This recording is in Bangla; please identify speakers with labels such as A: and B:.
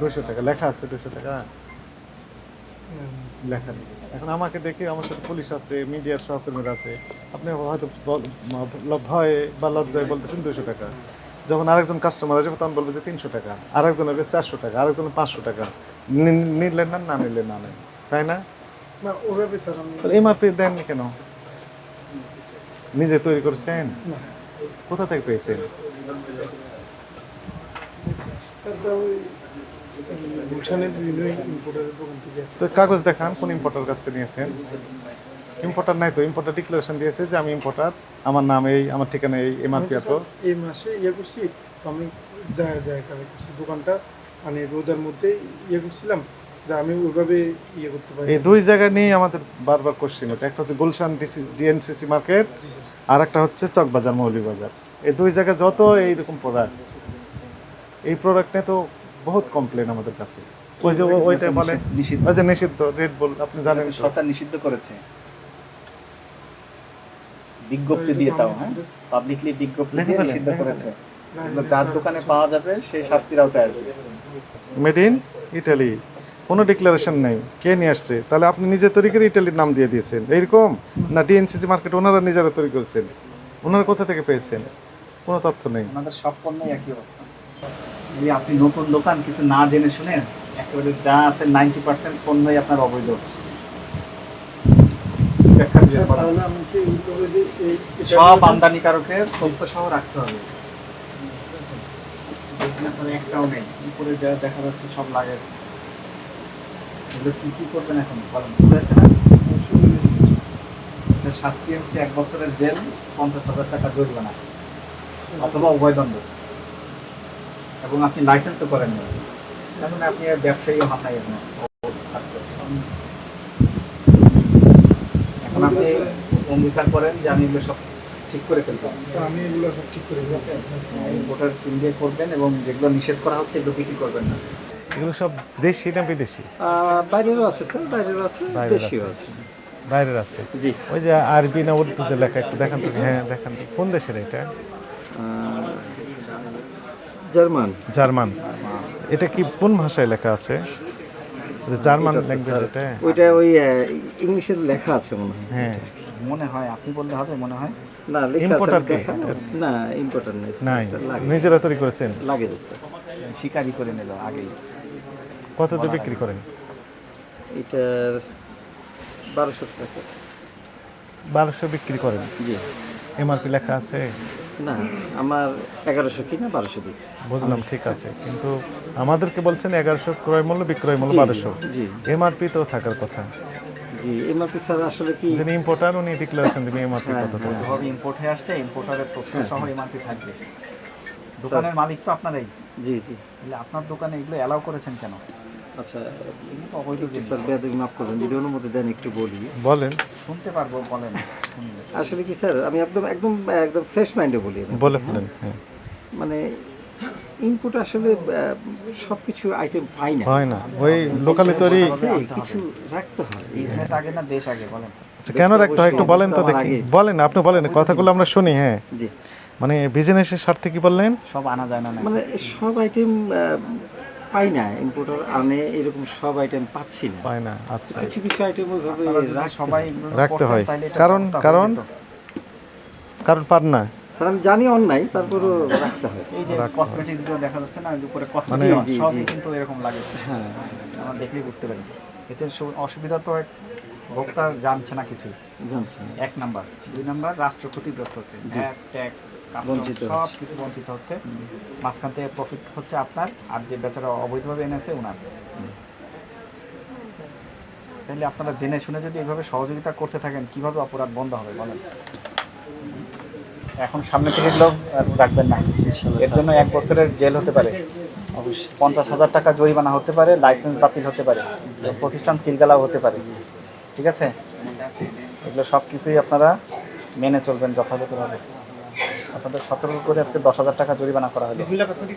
A: দুশো টাকা লেখা আছে দুশো টাকা। লেখা নেই। এখন আমাকে দেখে আমার সাথে পুলিশ আছে মিডিয়ার সহকর্মীরা আছে। আপনি হয়তো ভয়ে বা লজ্জায় বলতেছেন দুশো টাকা। যখন আরেকজন কাস্টমার আসবে তখন বলবে যে তিনশো টাকা। আরেকজন আসবে চারশো টাকা আরেকজন পাঁচশো টাকা। নিলেন না না নিলে না নেন তাই না? এমআরপি দেননি কেন? নিজে তৈরি করেছেন? কোথা থেকে পেয়েছেন?
B: তা
A: কাগজ দেখান কোন ইম্পোর্টার কাছ থেকে নিয়েছেন? ইম্পোর্টার নাই তো ইম্পোর্টার ডিক্লারেশন দিয়েছে যে আমি ইম্পোর্টার আমার নাম এই আমার ঠিকানা এই এমআরপি এত
B: এই মাসে ইয়ে করছি আমি যায় যায় কালেক্ট করছি দোকানটা মানে রোজার মধ্যে ইয়ে করছিলাম যে আমি ওইভাবে ইয়ে করতে পারি
A: এই দুই জায়গা নিয়ে আমাদের বারবার কোশ্চেন ওঠে। একটা হচ্ছে গুলশান ডিসি ডিএনসিসি মার্কেট আর একটা হচ্ছে চকবাজার মৌলিবাজার এই দুই জায়গায় যত এইরকম প্রোডাক্ট এই প্রোডাক্ট নিয়ে তো বহুত কমপ্লেন আমাদের কাছে। ওই যে ওইটা বলে
C: নিষিদ্ধ।
A: ওই যে নিষিদ্ধ রেড বল আপনি জানেন
C: সরকার নিষিদ্ধ করেছে। বিজ্ঞপ্তি দিয়ে তাও হ্যাঁ? পাবলিকলি বিজ্ঞপ্তি দিয়ে নিষিদ্ধ করেছে। যার দোকানে পাওয়া যাবে সেই শাস্তির আওতায় আসবে।
A: মেড ইন ইটালি কোনো ডিক্লারেশন নেই। কে নিয়ে আসছে? তাহলে আপনি নিজে তৈরি করে ইটালির নাম দিয়ে দিয়েছেন। এইরকম? না ডিএনসিসি মার্কেট ওনারা নিজেরা তৈরি করেছেন। ওনারা কোথা থেকে পেয়েছেন? কোনো তথ্য নেই।
C: আমাদের সব পণ্যই একই অবস্থা। যে আপনি নতুন দোকান কিছু না জেনে শুনে একেবারে যা আছে নাইনটি পার্সেন্ট পণ্যই আপনার অবৈধ।
B: এটা-
C: সব আমদানিকারকের তথ্য সহ রাখতে হবে। একটাও নেই। উপরে যা দেখা যাচ্ছে সব লাগেজ। এগুলো কি কি করবেন এখন? বলেন। হয়েছে না? এটা শাস্তি হচ্ছে এক বছরের জেল পঞ্চাশ হাজার টাকা জরিমানা। অথবা উভয়দণ্ড এবং আপনি লাইসেন্সও করেন না। এখন আপনি আর ব্যবসায়ী হন নাই এখন এখন আপনি অঙ্গীকার করেন যে আমি এগুলো সব ঠিক করে ফেলতাম
B: তো আমি এগুলো সব ঠিক করে দিয়েছি
C: এই ভোটার সিম দিয়ে করবেন এবং যেগুলো নিষেধ করা হচ্ছে এগুলো বিক্রি করবেন না।
A: এগুলো সব দেশি না বিদেশি?
D: বাইরেরও আছে স্যার বাইরেরও আছে দেশীয়
A: আছে। বাইরের আছে?
D: জি।
A: ওই যে আরবি না উর্দুতে লেখা একটু দেখান তো। হ্যাঁ দেখান কোন দেশের এটা?
D: জার্মান?
A: জার্মান। এটা কি কোন ভাষায় লেখা আছে? এটা জার্মান ল্যাঙ্গুয়েজ এটা?
D: ওইটা ওই আহ, ইংলিশের লেখা আছে মনে হয়।
A: হ্যাঁ।
C: মনে হয় আপনি বললে হবে মনে হয়।
D: না লেখা আছে না ইম্পোর্টার নেই
A: নাই। নিজেরা তৈরি করেছেন?
D: লাগে
C: শিকারি করে নিল আগেই।
A: কত দিয়ে বিক্রি করেন?
D: এটার বারোশো টাকা
A: বারোশো বিক্রি করেন?
D: জি।
A: এমআরপি লেখা আছে?
D: না আমার এগারোশো কি না বারোশো দিই
A: বুঝলাম ঠিক আছে। কিন্তু আমাদেরকে বলছেন এগারোশো ক্রয় মূল্য বিক্রয় মূল্য
D: জি,
A: বারোশো।
D: জি।
A: এমআরপি তো থাকার কথা।
D: জি এমআরপি স্যার আসলে কি
A: যিনি ইম্পোর্টার উনি ডিক্লারেশন দিবেন এমআরপি
D: হ্যাঁ,
A: কত টাকা
C: হবে ইম্পোর্ট হয়ে আসলে ইম্পোর্টারের তথ্য সহ এমআরপি থাকবে। দোকানের মালিক তো আপনারাই।
D: জি জি।
C: আপনার দোকানে এগুলো অ্যালাউ করেছেন কেন?
D: আচ্ছা
C: অবৈধ
D: স্যার বেয়াদবি মাফ করবেন যদি অনুমতি দেন একটু বলি।
A: বলেন।
C: শুনতে পারব বলেন।
D: আসলে কি স্যার আমি একদম একদম একদম ফ্রেশ মাইন্ডে বলি আমি।
A: বলে ফেলেন হ্যাঁ।
D: মানে ইনপুট আসলে সব কিছু আইটেম পাই না।
A: হয় না। ওই লোকালি তৈরি
D: সাথে কিছু রাখতে হয়।
C: বিজনেস আগে না দেশ আগে বলেন।
A: আচ্ছা কেন রাখতে হয়? একটু বলেন তো দেখি। বলেন আপনি বলেন কথাগুলো আমরা শুনি হ্যাঁ।
D: জি।
A: মানে বিজনেসের স্বার্থে কি বললেন?
C: সব আনা যায় না
D: মানে সব আইটেম পাই না ইম্পোর্টার আনে এরকম সব আইটেম পাচ্ছি না।
A: পায় না আচ্ছা।
D: কিছু কিছু আইটেম ওইভাবে
C: সবাই
A: রাখতে হয়। কারণ- কারণ? কারণ পার না
D: স্যার আমি জানি অন্যায় তারপরেও রাখতে হয়।
C: এই যে কসমেটিক্সগুলো দেখা যাচ্ছে না উপরে
A: মানে-
C: কসমেটিক্স
D: জি,
C: সবই কিন্তু এরকম লাগে।
D: হ্যাঁ।
C: আমরা দেখলেই বুঝতে পারি। এতে অসুবিধা তো এক ভোক্তা জানছে না কিছু।
D: জানছি
C: এক নাম্বার। দুই নাম্বার রাষ্ট্র ক্ষতিগ্রস্ত হচ্ছে। ভ্যাট ট্যাক্স সব কিছু বঞ্চিত হচ্ছে। মাঝখান থেকে প্রফিট হচ্ছে আপনার আর যে বেচারা অবৈধভাবে এনেছে ওনার তাহলে আপনারা জেনে শুনে যদি এইভাবে সহযোগিতা করতে থাকেন কীভাবে অপরাধ বন্ধ হবে বলেন? এখন সামনে থেকে আর রাখবেন না। এর জন্য এক বছরের জেল হতে পারে। পঞ্চাশ হাজার টাকা জরিমানা হতে পারে লাইসেন্স বাতিল হতে পারে। প্রতিষ্ঠান সিলগালাও হতে পারে। ঠিক আছে? এগুলো সব কিছুই আপনারা মেনে চলবেন যথাযথভাবে। আপনাদের সতর্ক করে আজকে দশ হাজার টাকা জরিমানা করা হলো।